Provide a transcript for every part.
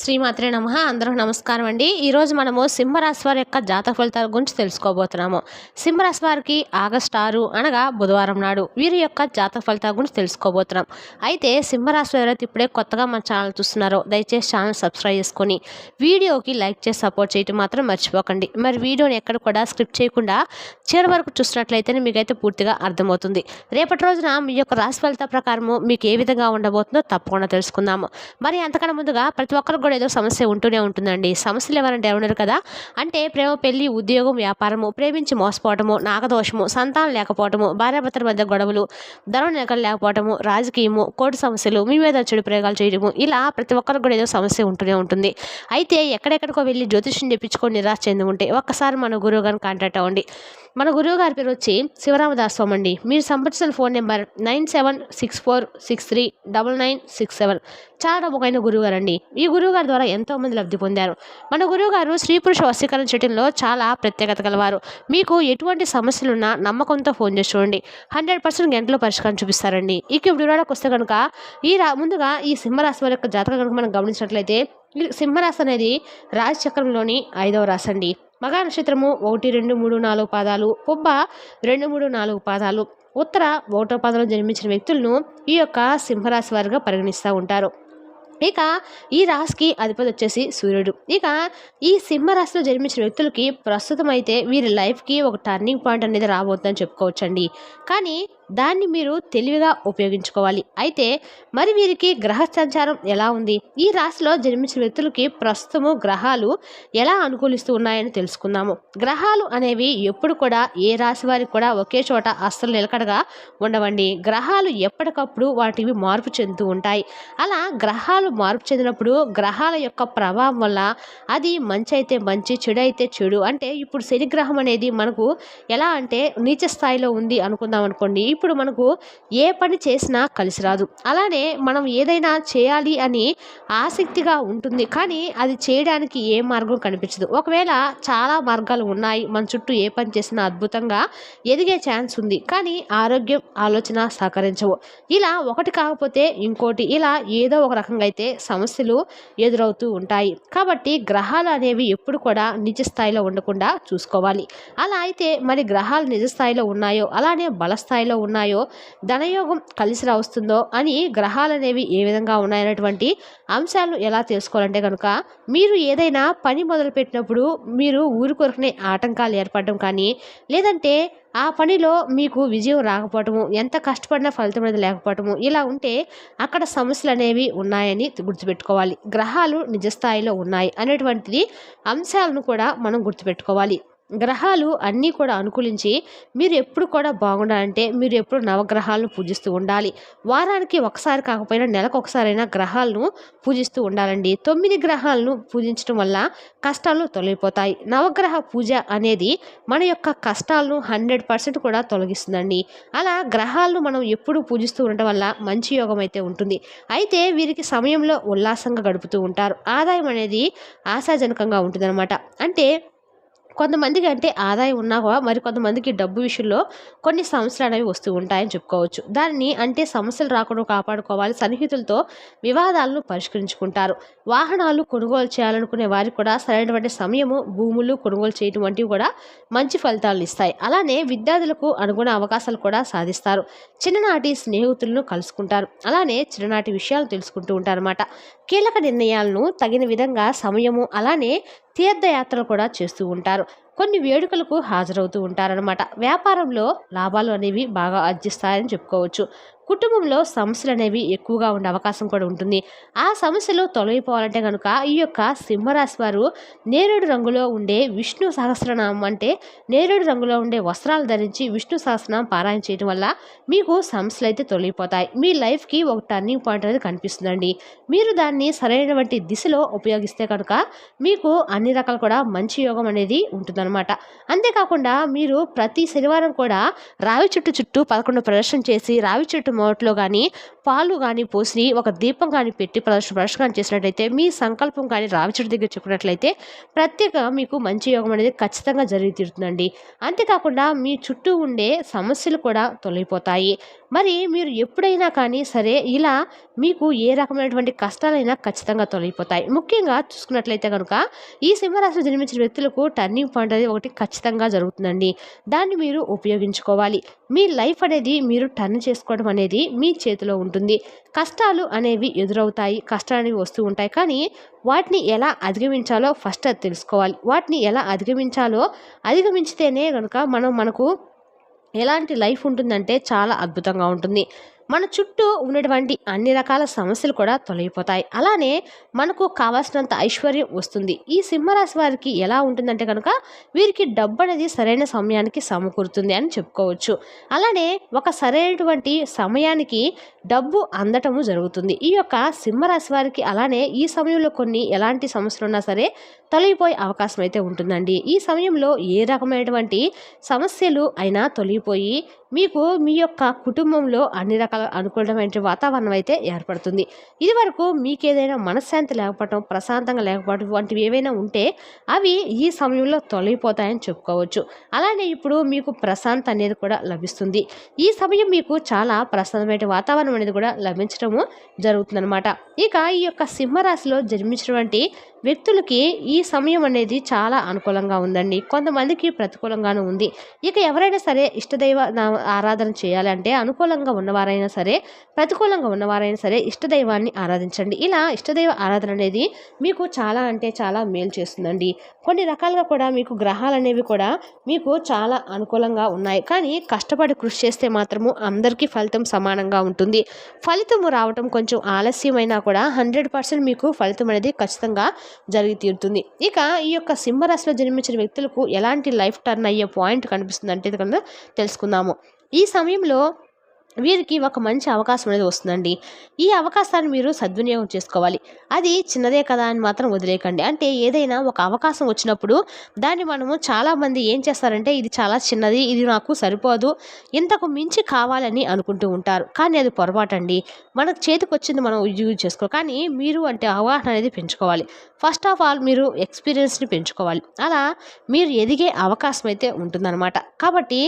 శ్రీమాత్రే నమ. అందరూ నమస్కారం అండి. ఈరోజు మనము సింహరాశి వారి యొక్క జాతక ఫలితాల గురించి తెలుసుకోబోతున్నాము. సింహరాశి వారికి ఆగస్టు ఆరు అనగా బుధవారం నాడు వీరి యొక్క జాతక ఫలితాల గురించి తెలుసుకోబోతున్నాం. అయితే సింహరాశి వారు ఎవరైతే ఇప్పుడే కొత్తగా మన ఛానల్ చూస్తున్నారో దయచేసి ఛానల్ సబ్స్క్రైబ్ చేసుకొని వీడియోకి లైక్ చేసి సపోర్ట్ చేయటం మాత్రం మర్చిపోకండి. మరి వీడియోని ఎక్కడ కూడా స్క్రిప్ట్ చేయకుండా చివరి వరకు చూసినట్లయితేనే మీకైతే పూర్తిగా అర్థమవుతుంది. రేపటి రోజున మీ యొక్క రాశి ఫలిత ప్రకారము మీకు ఏ విధంగా ఉండబోతుందో తప్పకుండా తెలుసుకుందాము. మరి అంతకన్నా ముందుగా ప్రతి ఒక్కరు కూడా ఏదో సమస్య ఉంటూనే ఉంటుందండి. సమస్యలు ఎవరంటే ఎవరున్నారు కదా? అంటే ప్రేమ పెళ్ళి ఉద్యోగం వ్యాపారము ప్రేమించి మోసపోవటము నాగదోషము సంతానం లేకపోవటము భార్యాభర్తల మధ్య గొడవలు ధనం నెలకలు లేకపోవటము రాజకీయము కోర్టు సమస్యలు మీ మీద చెడు ప్రయోగాలు చేయడము ఇలా ప్రతి ఒక్కరికి కూడా ఏదో సమస్య ఉంటూనే ఉంటుంది. అయితే ఎక్కడెక్కడికో వెళ్ళి జ్యోతిష్యం చెప్పించుకొని నిరాశ చెంది ఉంటే ఒక్కసారి మన గురువు గారిని కాంటాక్ట్ అవ్వండి. మన గురువు గారి పేరు వచ్చి శివరామదాస్ స్వామి అండి మీరు సంప్రదించిన phone number nine seven six four six three double nine six seven. చాలా నమ్మకమైన గురువు గారు అండి ఈ గురువు గారి ద్వారా ఎంతో మంది లబ్ధి పొందారు. మన గురువు గారు స్త్రీ పురుష వశీకరణ చేయడంలో చాలా ప్రత్యేకత గలవారు మీకు ఎటువంటి సమస్యలున్నా నమ్మకంతో ఫోన్ చేసి చూడండి. హండ్రెడ్ పర్సెంట్ గంటలో పరిష్కారం చూపిస్తారండి. ఇక ఇప్పుడు వస్తే కనుక ఈ రా ముందుగా ఈ సింహరాశి వారి యొక్క జాతక కనుక మనం గమనించినట్లయితే సింహరాశి అనేది రాశిచక్రంలోని ఐదవ రాశి అండి. మగా నక్షత్రము ఒకటి రెండు మూడు నాలుగు పాదాలు పుబ్బ రెండు మూడు నాలుగు పాదాలు. ఉత్తర ఒకటో పాదంలో జన్మించిన వ్యక్తులను ఈ యొక్క సింహరాశి వారిగా పరిగణిస్తూ ఉంటారు. ఇక ఈ రాశికి అధిపతి వచ్చేసి సూర్యుడు. ఇక ఈ సింహరాశిలో జన్మించిన వ్యక్తులకి ప్రస్తుతం అయితే వీరి లైఫ్కి ఒక టర్నింగ్ పాయింట్ అనేది రాబోతుందని చెప్పుకోవచ్చండి. కానీ దాన్ని మీరు తెలివిగా ఉపయోగించుకోవాలి. అయితే మరి వీరికి గ్రహ సంచారం ఎలా ఉంది? ఈ రాశిలో జన్మించిన వ్యక్తులకి ప్రస్తుతము గ్రహాలు ఎలా అనుకూలిస్తూ ఉన్నాయని తెలుసుకుందాము. గ్రహాలు అనేవి ఎప్పుడు కూడా ఏ రాశి వారికి కూడా ఒకే చోట అస్సలు నిలకడగా ఉండవండి. గ్రహాలు ఎప్పటికప్పుడు వాటివి మార్పు చెందుతూ ఉంటాయి. అలా గ్రహాలు మార్పు చెందినప్పుడు గ్రహాల యొక్క ప్రభావం వల్ల అది మంచి అయితే మంచి చెడు అయితే చెడు. అంటే ఇప్పుడు శనిగ్రహం అనేది మనకు ఎలా అంటే నీచ స్థాయిలో ఉంది అనుకుందాం అనుకోండి. ఇప్పుడు మనకు ఏ పని చేసినా కలిసి రాదు. అలానే మనం ఏదైనా చేయాలి అని ఆసక్తిగా ఉంటుంది. కానీ అది చేయడానికి ఏ మార్గం కనిపించదు. ఒకవేళ చాలా మార్గాలు ఉన్నాయి మన చుట్టూ ఏ పని చేసినా అద్భుతంగా ఎదిగే ఛాన్స్ ఉంది. కానీ ఆరోగ్యం ఆలోచన సహకరించవు. ఇలా ఒకటి కాకపోతే ఇంకోటి ఇలా ఏదో ఒక రకంగా అయితే సమస్యలు ఎదురవుతూ ఉంటాయి. కాబట్టి గ్రహాలు అనేవి ఎప్పుడు కూడా నిజ స్థాయిలో ఉండకుండా చూసుకోవాలి. అలా అయితే మరి గ్రహాలు నిజ స్థాయిలో ఉన్నాయో అలానే బల స్థాయిలో ఉన్నాయో ధనయోగం కలిసి రావస్తుందో అని గ్రహాలు అనేవి ఏ విధంగా ఉన్నాయనేటువంటి అంశాలను ఎలా తెలుసుకోవాలంటే కనుక మీరు ఏదైనా పని మొదలుపెట్టినప్పుడు మీరు ఊరి కొరకునే ఆటంకాలు ఏర్పడడం కానీ లేదంటే ఆ పనిలో మీకు విజయం రాకపోవటము ఎంత కష్టపడినా ఫలితం అనేది లేకపోవటము ఇలా ఉంటే అక్కడ సమస్యలు అనేవి ఉన్నాయని గుర్తుపెట్టుకోవాలి. గ్రహాలు నిజస్థాయిలో ఉన్నాయి అనేటువంటిది అంశాలను కూడా మనం గుర్తుపెట్టుకోవాలి. గ్రహాలు అన్నీ కూడా అనుకూలించి మీరు ఎప్పుడు కూడా బాగుండాలంటే మీరు ఎప్పుడు నవగ్రహాలను పూజిస్తూ ఉండాలి. వారానికి ఒకసారి కాకపోయినా నెలకు ఒకసారైనా గ్రహాలను పూజిస్తూ ఉండాలండి. తొమ్మిది గ్రహాలను పూజించడం వల్ల కష్టాలు తొలగిపోతాయి. నవగ్రహ పూజ అనేది మన యొక్క కష్టాలను హండ్రెడ్ పర్సెంట్ కూడా తొలగిస్తుందండి. అలా గ్రహాలను మనం ఎప్పుడు పూజిస్తూ ఉండటం వల్ల మంచి యోగం అయితే ఉంటుంది. అయితే వీరికి సమయంలో ఉల్లాసంగా గడుపుతూ ఉంటారు. ఆదాయం అనేది ఆశాజనకంగా ఉంటుందన్నమాట. అంటే కొంతమందికి అంటే ఆదాయం ఉన్నా కూడా మరి కొంతమందికి డబ్బు విషయంలో కొన్ని సమస్యలు అనేవి వస్తూ ఉంటాయని చెప్పుకోవచ్చు. దాన్ని అంటే సమస్యలు రాకుండా కాపాడుకోవాలి సన్నిహితులతో వివాదాలను పరిష్కరించుకుంటారు. వాహనాలు కొనుగోలు చేయాలనుకునే వారికి కూడా సరైనటువంటి సమయము భూములు కొనుగోలు చేయడం వంటివి కూడా మంచి ఫలితాలను ఇస్తాయి. అలానే విద్యార్థులకు అనుగుణ అవకాశాలు కూడా సాధిస్తారు. చిన్ననాటి స్నేహితులను కలుసుకుంటారు. అలానే చిన్ననాటి విషయాలు తెలుసుకుంటూ ఉంటారన్నమాట. కీలక నిర్ణయాలను తగిన విధంగా సమయము అలానే తీర్థయాత్రలు కూడా చేస్తూ ఉంటారు. కొన్ని వేడుకలకు హాజరవుతూ ఉంటారనమాట వ్యాపారంలో లాభాలు అనేవి బాగా ఆర్జిస్తాయని చెప్పుకోవచ్చు. కుటుంబంలో సమస్యలు అనేవి ఎక్కువగా ఉండే అవకాశం కూడా ఉంటుంది. ఆ సమస్యలు తొలగిపోవాలంటే కనుక ఈ యొక్క సింహరాశి వారు నేరేడు రంగులో ఉండే విష్ణు సహస్రనామం అంటే నేరేడు రంగులో ఉండే వస్త్రాలు ధరించి విష్ణు సహస్రనామం పారాయణ చేయడం వల్ల మీకు సమస్యలు అయితే తొలగిపోతాయి. మీ లైఫ్కి ఒక టర్నింగ్ పాయింట్ అనేది కనిపిస్తుందండి. మీరు దాన్ని సరైనటువంటి దిశలో ఉపయోగిస్తే కనుక మీకు అన్ని రకాలు కూడా మంచి యోగం అనేది ఉంటుందన్నమాట. అంతేకాకుండా మీరు ప్రతి శనివారం కూడా రావి చుట్టు చుట్టూ పదకొండు ప్రదర్శన చేసి రావి చెట్టు మొదట్లో కానీ పాలు కానీ పోసి ఒక దీపం కానీ పెట్టి ప్రదర్శన ప్రదర్శన చేసినట్లయితే మీ సంకల్పం కానీ రావి దగ్గర చెప్పుకున్నట్లయితే ప్రత్యేక మీకు మంచి యోగం అనేది ఖచ్చితంగా జరిగి తీరుతుందండి. అంతేకాకుండా మీ చుట్టూ ఉండే సమస్యలు కూడా తొలగిపోతాయి. మరి మీరు ఎప్పుడైనా కానీ సరే ఇలా మీకు ఏ రకమైనటువంటి కష్టాలైనా ఖచ్చితంగా తొలగిపోతాయి. ముఖ్యంగా చూసుకున్నట్లయితే కనుక ఈ సింహరాశిలో జన్మించిన వ్యక్తులకు టర్నింగ్ పాయింట్ అనేది ఒకటి ఖచ్చితంగా జరుగుతుందండి. దాన్ని మీరు ఉపయోగించుకోవాలి. మీ లైఫ్ అనేది మీరు టర్న్ చేసుకోవడం అనేది మీ చేతిలో ఉంటుంది. కష్టాలు అనేవి ఎదురవుతాయి. కష్టాలు అనేవి వస్తూ ఉంటాయి. కానీ వాటిని ఎలా అధిగమించాలో ఫస్ట్ అది తెలుసుకోవాలి. వాటిని ఎలా అధిగమించాలో అధిగమించితేనే కనుక మనం మనకు ఎలాంటి లైఫ్ ఉంటుందంటే చాలా అద్భుతంగా ఉంటుంది. మన చుట్టూ ఉన్నటువంటి అన్ని రకాల సమస్యలు కూడా తొలగిపోతాయి. అలానే మనకు కావాల్సినంత ఐశ్వర్యం వస్తుంది. ఈ సింహరాశి వారికి ఎలా ఉంటుందంటే కనుక వీరికి డబ్బు అనేది సరైన సమయానికి సమకూరుతుంది అని చెప్పుకోవచ్చు. అలానే ఒక సరైనటువంటి సమయానికి డబ్బు అందటము జరుగుతుంది. ఈ యొక్క సింహరాశి వారికి అలానే ఈ సమయంలో కొన్ని ఎలాంటి సమస్యలు ఉన్నా సరే తొలగిపోయే అవకాశం అయితే ఉంటుందండి. ఈ సమయంలో ఏ రకమైనటువంటి సమస్యలు అయినా తొలగిపోయి మీకు మీ యొక్క కుటుంబంలో అన్ని రకాల అనుకూలమైన వాతావరణం అయితే ఏర్పడుతుంది. ఇది వరకు మీకు ఏదైనా మనశ్శాంతి లేకపోవటం ప్రశాంతంగా లేకపోవడం వంటివి ఏవైనా ఉంటే అవి ఈ సమయంలో తొలగిపోతాయని చెప్పుకోవచ్చు. అలానే ఇప్పుడు మీకు ప్రశాంత అనేది కూడా లభిస్తుంది. ఈ సమయం మీకు చాలా ప్రశాంతమైన వాతావరణం అనేది కూడా లభించడము జరుగుతుందనమాట ఇక ఈ యొక్క సింహరాశిలో జన్మించినటువంటి వ్యక్తులకి ఈ సమయం అనేది చాలా అనుకూలంగా ఉందండి. కొంతమందికి ప్రతికూలంగానూ ఉంది. ఇక ఎవరైనా సరే ఇష్టదైవ ఆరాధన చేయాలంటే అనుకూలంగా ఉన్నవారైనా సరే ప్రతికూలంగా ఉన్నవారైనా సరే ఇష్టదైవాన్ని ఆరాధించండి. ఇలా ఇష్టదైవ ఆరాధన అనేది మీకు చాలా అంటే చాలా మేలు చేస్తుందండి. కొన్ని రకాలుగా కూడా మీకు గ్రహాలు అనేవి కూడా మీకు చాలా అనుకూలంగా ఉన్నాయి. కానీ కష్టపడి కృషి చేస్తే మాత్రము అందరికీ ఫలితం సమానంగా ఉంటుంది. ఫలితము రావటం కొంచెం ఆలస్యమైనా కూడా హండ్రెడ్ పర్సెంట్ మీకు ఫలితం అనేది ఖచ్చితంగా జరిగి తీరుతుంది. ఇక ఈ యొక్క సింహరాశిలో జన్మించిన వ్యక్తులకు ఎలాంటి లైఫ్ టర్న్ అయ్యే పాయింట్ కనిపిస్తుంది అంటే తెలుసుకుందాము. ఈ సమయంలో వీరికి ఒక మంచి అవకాశం అనేది వస్తుందండి. ఈ అవకాశాన్ని మీరు సద్వినియోగం చేసుకోవాలి. అది చిన్నదే కదా అని మాత్రం వదిలేయకండి. అంటే ఏదైనా ఒక అవకాశం వచ్చినప్పుడు దాన్ని మనము చాలామంది ఏం చేస్తారంటే ఇది చాలా చిన్నది ఇది నాకు సరిపోదు ఇంతకు మించి కావాలని అనుకుంటూ ఉంటారు. కానీ అది పొరపాటండి. మనకు చేతికి వచ్చింది మనం యూజ్ చేసుకో కానీ మీరు అంటే అవగాహన అనేది పెంచుకోవాలి. ఫస్ట్ ఆఫ్ ఆల్ మీరు ఎక్స్పీరియన్స్ని పెంచుకోవాలి. అలా మీరు ఎదిగే అవకాశం అయితే ఉంటుందన్నమాట. కాబట్టి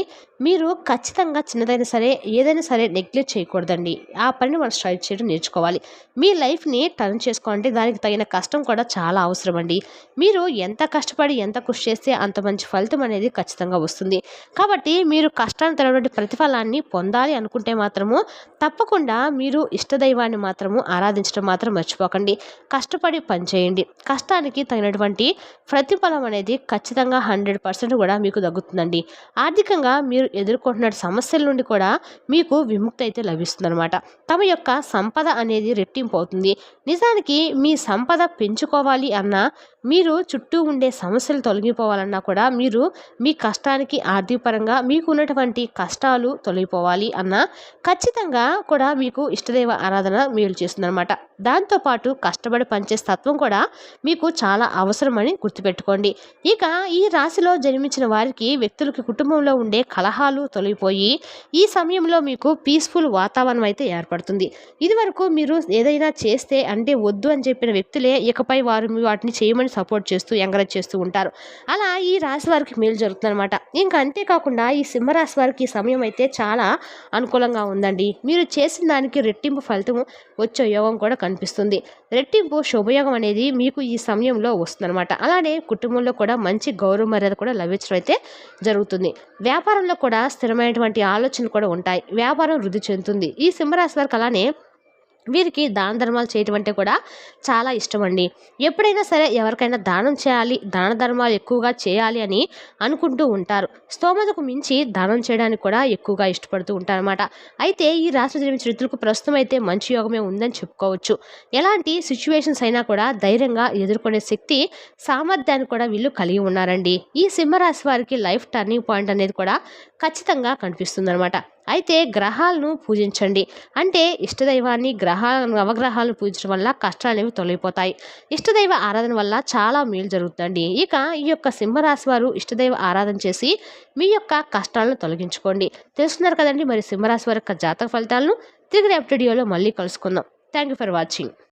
మీరు ఖచ్చితంగా చిన్నదైనా సరే ఏదైనా సరే నెగ్లెక్ట్ చేయకూడదండి. ఆ పనిని మనం స్ట్రైట్ చేయడం నేర్చుకోవాలి. మీ లైఫ్ని టర్న్ చేసుకోవాలంటే దానికి తగిన కష్టం కూడా చాలా అవసరం అండి మీరు ఎంత కష్టపడి ఎంత కృషి చేస్తే అంత మంచి ఫలితం అనేది ఖచ్చితంగా వస్తుంది. కాబట్టి మీరు కష్టాన్ని తగినటువంటి ప్రతిఫలాన్ని పొందాలి అనుకుంటే మాత్రము తప్పకుండా మీరు ఇష్టదైవాన్ని మాత్రము ఆరాధించడం మాత్రం మర్చిపోకండి. కష్టపడి పనిచేయండి కష్టానికి తగినటువంటి ప్రతిఫలం అనేది ఖచ్చితంగా హండ్రెడ్ పర్సెంట్ కూడా మీకు తగ్గుతుందండి. ఆర్థికంగా మీరు ఎదుర్కొంటున్న సమస్యల నుండి కూడా మీకు విముక్తి అయితే లభిస్తుందనమాట తమ యొక్క సంపద అనేది రెట్టింపు అవుతుంది నిజానికి మీ సంపద పెంచుకోవాలి అన్నా మీరు చుట్టూ ఉండే సమస్యలు తొలగిపోవాలన్నా కూడా మీరు మీ కష్టానికి ఆర్థికపరంగా మీకు ఉన్నటువంటి కష్టాలు తొలగిపోవాలి అన్నా ఖచ్చితంగా కూడా మీకు ఇష్టదేవ ఆరాధన మేలు చేస్తుందనమాట దాంతోపాటు కష్టపడి పనిచేసే తత్వం కూడా మీకు చాలా అవసరమని గుర్తుపెట్టుకోండి. ఇక ఈ రాశిలో జన్మించిన వారికి వ్యక్తులకి కుటుంబంలో ఉండే కలహాలు తొలగిపోయి ఈ సమయంలో మీకు పీస్ఫుల్ వాతావరణం అయితే ఏర్పడుతుంది. ఇదివరకు మీరు ఏదైనా చేస్తే అంటే వద్దు అని చెప్పిన వ్యక్తులే ఇకపై వారు వాటిని చేయమని సపోర్ట్ చేస్తూ ఎంకరేజ్ చేస్తూ ఉంటారు. అలా ఈ రాశి వారికి మేలు జరుగుతుంది అనమాట ఇంకా అంతేకాకుండా ఈ సింహరాశి వారికి ఈ సమయం అయితే చాలా అనుకూలంగా ఉందండి. మీరు చేసిన దానికి రెట్టింపు ఫలితం వచ్చే యోగం కూడా కనిపిస్తుంది. రెట్టింపు శుభయోగం అనేది మీకు ఈ సమయంలో వస్తుందన్నమాట. అలానే కుటుంబంలో కూడా మంచి గౌరవ మర్యాద కూడా లభించడం అయితే జరుగుతుంది. వ్యాపారంలో కూడా స్థిరమైనటువంటి ఆలోచనలు కూడా ఉంటాయి. వ్యాపారం వృద్ధి చెందుతుంది. ఈ సింహరాశి వారికి అలానే వీరికి దాన ధర్మాలు చేయటం అంటే కూడా చాలా ఇష్టం అండి. ఎప్పుడైనా సరే ఎవరికైనా దానం చేయాలి దాన ధర్మాలు ఎక్కువగా చేయాలి అని అనుకుంటూ ఉంటారు. స్తోమతకు మించి దానం చేయడానికి కూడా ఎక్కువగా ఇష్టపడుతూ ఉంటారన్నమాట. అయితే ఈ రాష్ట్ర జన్మించిన ఋతులకు ప్రస్తుతం అయితే మంచి యోగమే ఉందని చెప్పుకోవచ్చు. ఎలాంటి సిచ్యువేషన్స్ అయినా కూడా ధైర్యంగా ఎదుర్కొనే శక్తి సామర్థ్యాన్ని కూడా వీళ్ళు కలిగి ఉన్నారండి. ఈ సింహరాశి వారికి లైఫ్ టర్నింగ్ పాయింట్ అనేది కూడా ఖచ్చితంగా కనిపిస్తుంది అనమాట అయితే గ్రహాలను పూజించండి. అంటే ఇష్టదైవాన్ని గ్రహాలను నవగ్రహాలను పూజించడం వల్ల కష్టాలు అనేవి తొలగిపోతాయి. ఇష్టదైవ ఆరాధన వల్ల చాలా మేలు జరుగుతుందండి. ఇక ఈ యొక్క సింహరాశి వారు ఇష్టదైవ ఆరాధన చేసి మీ యొక్క కష్టాలను తొలగించుకోండి. తెలుస్తున్నారు కదండి మరి సింహరాశి వారి యొక్క జాతక ఫలితాలను. తిరిగి రేపటి వీడియోలో మళ్ళీ కలుసుకుందాం. Thank you for watching